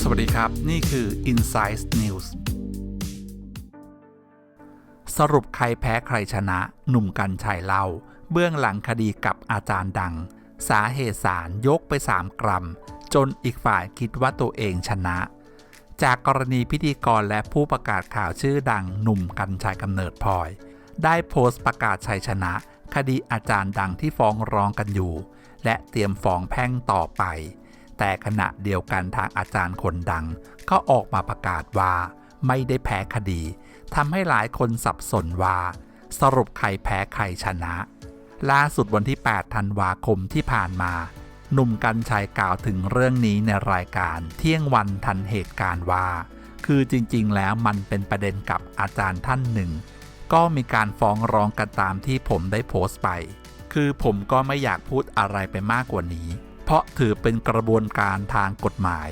สวัสดีครับ นี่คือ Insight News สรุปใครแพ้ใครชนะ หนุ่มกันชัยเล่า เบื้องหลังคดีกับอาจารย์ดัง สาเหตุสารยกไป 3 กรัม จนอีกฝ่ายคิดว่าตัวเองชนะ จากกรณีพิธีกรและผู้ประกาศข่าวชื่อดังหนุ่มกันชัยกำเนิดพลอย ได้โพสต์ประกาศชัยชนะ คดีอาจารย์ดังที่ฟ้องร้องกันอยู่ และเตรียมฟ้องแพ่งต่อไป แต่ขณะเดียวกันทางอาจารย์คนดัง ก็ออกมาประกาศว่า ไม่ได้แพ้คดีทำให้หลายคนสับสนว่า สรุปใครแพ้ใครชนะ ล่าสุดวันที่ 8 ธันวาคมที่ผ่านมา หนุ่มกันชัยกล่าวถึงเรื่องนี้ในรายการเที่ยงวันทันเหตุการณ์ว่า คือจริงๆ แล้วมันเป็นประเด็นกับอาจารย์ท่านหนึ่ง ก็มีการฟ้องร้องกันตามที่ผมได้โพสต์ไป คือผมก็ไม่อยากพูดอะไรไปมากกว่านี้ เพราะถือเป็นกระบวนการทางกฎหมาย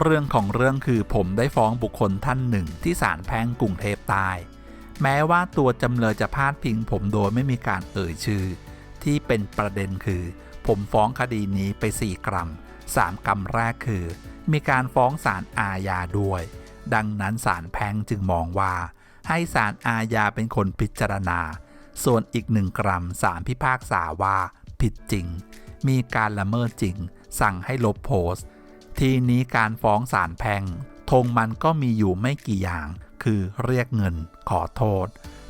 เรื่องของเรื่องคือผมได้ฟ้องบุคคลท่านหนึ่งที่ศาลแพ่งกรุงเทพใต้แม้ว่าตัวจำเลยจะพาดพิงผมโดยไม่มีการเอ่ยชื่อ ที่เป็นประเด็นคือ ผมฟ้องคดีนี้ไป 4 กรัม 3 กรัมแรกคือ มีการฟ้องศาลอาญาด้วย ดังนั้นศาลแพ่งจึงมองว่า ให้ศาลอาญาเป็นคนพิจารณา ส่วนอีกหนึ่งกรัมศาลพิพากษาว่า ผิดจริง มีการละเมิดจริง สั่งให้ลบโพสต์ ทีนี้การฟ้องศาลแพ่งธงมันก็มีอยู่ไม่กี่อย่าง คือเรียกเงินขอโทษ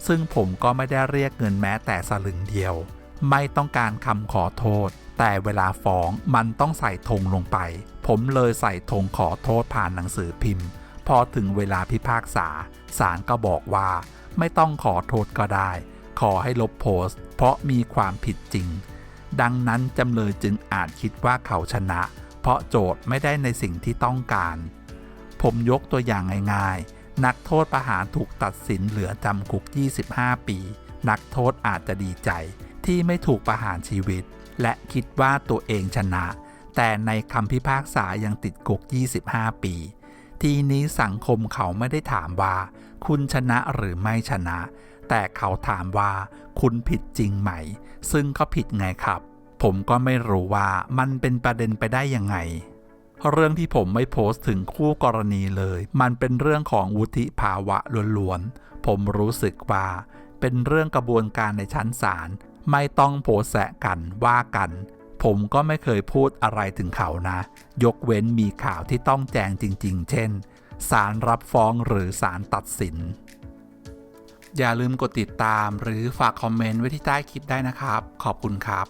ซึ่งผมก็ไม่ได้เรียกเงินแม้แต่สลึงเดียว ไม่ต้องการคำขอโทษ แต่เวลาฟ้องมันต้องใส่ธงลงไป ผมเลยใส่ธงขอโทษผ่านหนังสือพิมพ์ พอถึงเวลาพิพากษาศาลก็บอกว่า ไม่ต้องขอโทษก็ได้ ขอให้ลบโพสต์ เพราะมีความผิดจริง ดังนั้นจำเลยจึงอาจคิดว่าเขาชนะ เพราะโจทย์ไม่ได้ในสิ่งที่ต้องการ ผมยกตัวอย่างง่ายๆ นักโทษประหารถูกตัดสินเหลือจำคุก 25 ปี นักโทษอาจจะดีใจ ที่ไม่ถูกประหารชีวิต และคิดว่าตัวเองชนะ แต่ในคำพิพากษายังติดคุก 25 ปี ทีนี้สังคมเขาไม่ได้ถามว่า คุณชนะหรือไม่ชนะ แต่เขาถามว่าคุณผิดจริงไหม ซึ่งก็ผิดไงครับ ผมก็ไม่รู้ว่ามันเป็นประเด็นไปได้ยังไง เรื่องที่ผมไม่โพสต์ถึงคู่กรณีเลย มันเป็นเรื่องของวุฒิภาวะล้วนๆ ผมรู้สึกว่า เป็นเรื่องกระบวนการในชั้นศาลไม่ต้องโพสแสะกันว่ากัน ผมก็ไม่เคยพูดอะไรถึงเขานะ ยกเว้นมีข่าวที่ต้องแจงจริง ๆ เช่นศาลรับฟ้องหรือศาลตัดสิน อย่าลืมกดติดตามหรือฝากคอมเมนต์ไว้ที่ใต้คลิปได้นะครับ ขอบคุณครับ